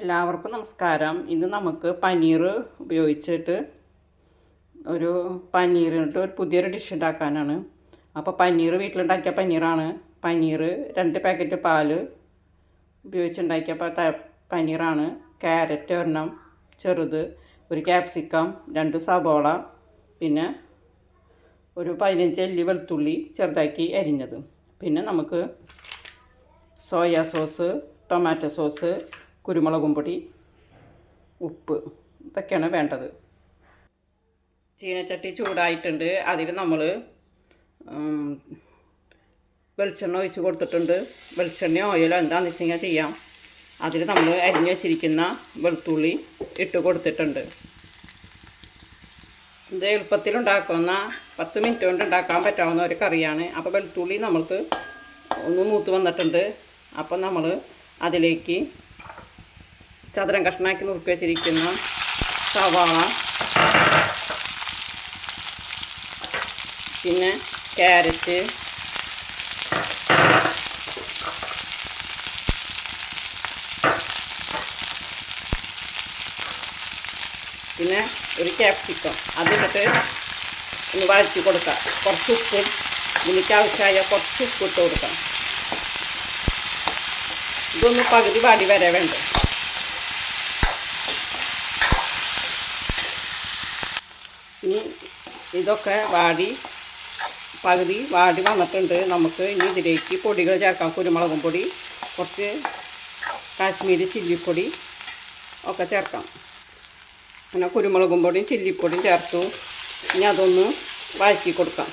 എല്ലാവർക്കും നമസ്കാരം. ഇന്ന് നമുക്ക് പനീർ ഉപയോഗിച്ചിട്ട് ഒരു പനീറിട്ട് ഒരു പുതിയൊരു ഡിഷ് ഉണ്ടാക്കാനാണ്. അപ്പോൾ പനീർ വീട്ടിലുണ്ടാക്കിയ പനീറാണ്. പനീർ രണ്ട് പാക്കറ്റ് പാൽ ഉപയോഗിച്ചുണ്ടാക്കിയ പനീറാണ്. ക്യാരറ്റ് ഒരെണ്ണം ചെറുത് ഒരു ക്യാപ്സിക്കം രണ്ട് സബോള പിന്നെ ഒരു പതിനഞ്ച് അല്ലി വെളുത്തുള്ളി ചെറുതാക്കി അരിഞ്ഞത്. പിന്നെ നമുക്ക് സോയാ സോസ് ടൊമാറ്റോ സോസ് കുരുമുളകും പൊടി ഉപ്പ് ഇതൊക്കെയാണ് വേണ്ടത്. ചീനച്ചട്ടി ചൂടായിട്ടുണ്ട്. അതിൽ നമ്മൾ വെളിച്ചെണ്ണ ഒഴിച്ച് കൊടുത്തിട്ടുണ്ട്. വെളിച്ചെണ്ണ ഓയിലോ എന്താണെന്ന് വെച്ച് കഴിഞ്ഞാൽ ചെയ്യാം. അതിൽ നമ്മൾ അരിഞ്ഞ് വെച്ചിരിക്കുന്ന വെളുത്തുള്ളി ഇട്ട് കൊടുത്തിട്ടുണ്ട്. ഇത് എളുപ്പത്തിൽ ഉണ്ടാക്കുന്ന പത്ത് മിനിറ്റ് കൊണ്ട് ഉണ്ടാക്കാൻ പറ്റാവുന്ന ഒരു കറിയാണ്. അപ്പോൾ വെളുത്തുള്ളി നമ്മൾക്ക് ഒന്ന് മൂത്ത് വന്നിട്ടുണ്ട്. അപ്പം നമ്മൾ അതിലേക്ക് ചതുരം കഷ്ണാക്കി നുറുക്കി വെച്ചിരിക്കുന്ന സവാള. പിന്നെ ക്യാരറ്റ്. പിന്നെ ഒരു ക്യാപ്സിക്കം അതിട്ടിട്ട് ഒന്ന് വഴറ്റി കൊടുക്കാം. കുറച്ച് ഉപ്പ്. ഇതിലേക്ക് ആവശ്യമായ കുറച്ച് ഉപ്പ് ഇട്ട് കൊടുക്കാം. ഇതൊന്ന് പകുതി വാടി വരെ വേണ്ട? ഇനി ഇതൊക്കെ വാടി പകുതി വാടി വന്നിട്ടുണ്ട്. നമുക്ക് ഇനി ഇതിലേക്ക് പൊടികൾ ചേർക്കാം. കുരുമുളകും പൊടി കുറച്ച് കാശ്മീരി ചില്ലിപ്പൊടി ഒക്കെ ചേർക്കാം. അങ്ങനെ കുരുമുളകും പൊടിയും ചില്ലിപ്പൊടിയും ചേർത്തു. ഇനി അതൊന്ന് വഴറ്റി കൊടുക്കാം.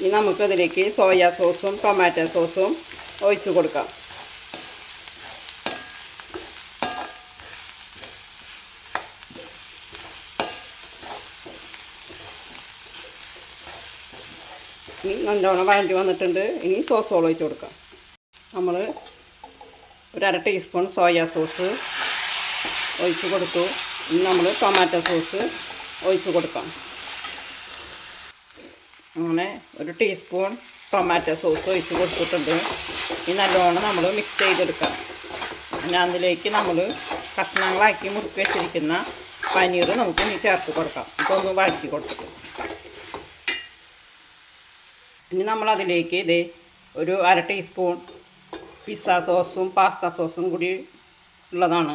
ഇനി നമുക്കതിലേക്ക് സോയാ സോസും ടൊമാറ്റോ സോസും ഒഴിച്ചു കൊടുക്കാം ഇനി നല്ലോണം വഴണ്ടി വന്നിട്ടുണ്ട്. ഇനി സോസ് ഒഴിച്ച് കൊടുക്കാം നമ്മൾ ഒരു അര ടീസ്പൂൺ സോയാ സോസ് ഒഴിച്ച് കൊടുത്തു ഇനി നമ്മൾ ടൊമാറ്റോ സോസ് ഒഴിച്ച് കൊടുക്കാം അങ്ങനെ ഒരു ടീസ്പൂൺ ടൊമാറ്റോ സോസ് ഒഴിച്ച് കൊടുത്തിട്ടുണ്ട്. ഈ നല്ലോണം നമ്മൾ മിക്സ് ചെയ്തെടുക്കാം പിന്നെ അതിലേക്ക് നമ്മൾ കഷ്ണങ്ങളാക്കി മുറുക്കി വെച്ചിരിക്കുന്ന പനീർ നമുക്ക് ഇനി ചേർത്ത് കൊടുക്കാം. ഇപ്പോൾ ഒന്ന് വഴറ്റി കൊടുത്തിട്ട്. ഇനി നമ്മളതിലേക്ക് ഇത് ഒരു അര ടീസ്പൂൺ പിസ്സ സോസും പാസ്ത സോസും കൂടി ഉള്ളതാണ്.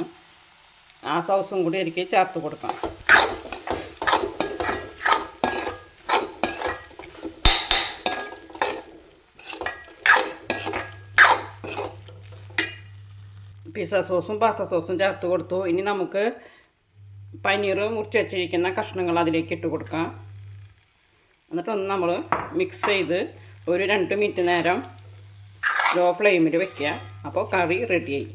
ആ സോസും കൂടി എനിക്ക് ചേർത്ത് കൊടുക്കാം. പിസ്സ സോസും പാസ്ത സോസും ചേർത്ത് കൊടുത്തു. ഇനി നമുക്ക് പനീർ മുറിച്ച് വെച്ചിരിക്കുന്ന കഷ്ണങ്ങൾ അതിലേക്ക് ഇട്ട് കൊടുക്കാം. എന്നിട്ടൊന്ന് നമ്മൾ മിക്സ് ചെയ്ത് ഒരു രണ്ട് മിനിറ്റ് നേരം ലോ ഫ്ലെയിമിൽ വെക്കുക. അപ്പോൾ കറി റെഡിയായി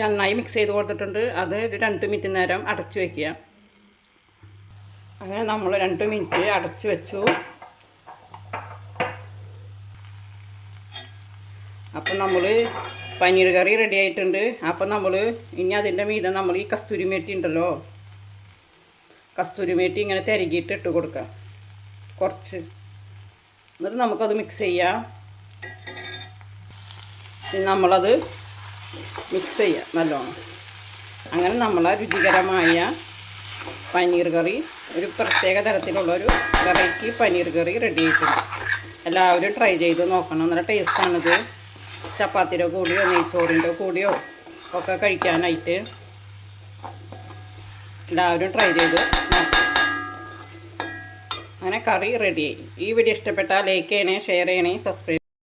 നന്നായി മിക്സ് ചെയ്ത് കൊടുത്തിട്ടുണ്ട്. അത് ഒരു രണ്ട് മിനിറ്റ് നേരം അടച്ചു വയ്ക്കുക അങ്ങനെ നമ്മൾ രണ്ട് മിനിറ്റ് അടച്ചു വെച്ചു. അപ്പം നമ്മൾ പനീർ കറി റെഡി ആയിട്ടുണ്ട്. അപ്പം നമ്മൾ ഇനി അതിന്റെ മീതെ നമ്മൾ ഈ കസ്തൂരി മേട്ടി ഉണ്ടല്ലോ. കസ്തൂരി മേട്ടി ഇങ്ങനെ തിരകിയിട്ട് ഇട്ട് കൊടുക്കാം. കുറച്ച്. എന്നിട്ട് നമുക്കത് മിക്സ് ചെയ്യാം. നമ്മളത് മിക്സ് ചെയ്യാം നല്ലോണം. അങ്ങനെ നമ്മളെ രുചികരമായ പനീർ കറി ഒരു പ്രത്യേക തരത്തിലുള്ള ഒരു വെറൈറ്റി പനീർ കറി റെഡി ആയിട്ടുണ്ട്. എല്ലാവരും ട്രൈ ചെയ്ത് നോക്കണം. നല്ല ടേസ്റ്റാണിത് ചപ്പാത്തിയുടെ കൂടിയോ നെയ്ച്ചോറിന്റെ കൂടിയോ ഒക്കെ കഴിക്കാനായിട്ട് എല്ലാവരും ട്രൈ ചെയ്ത്. അങ്ങനെ കറി റെഡിയായി ഈ വീഡിയോ ഇഷ്ടപ്പെട്ടാൽ ലൈക്ക് ചെയ്യണേ ഷെയർ ചെയ്യണേ സബ്സ്ക്രൈബ്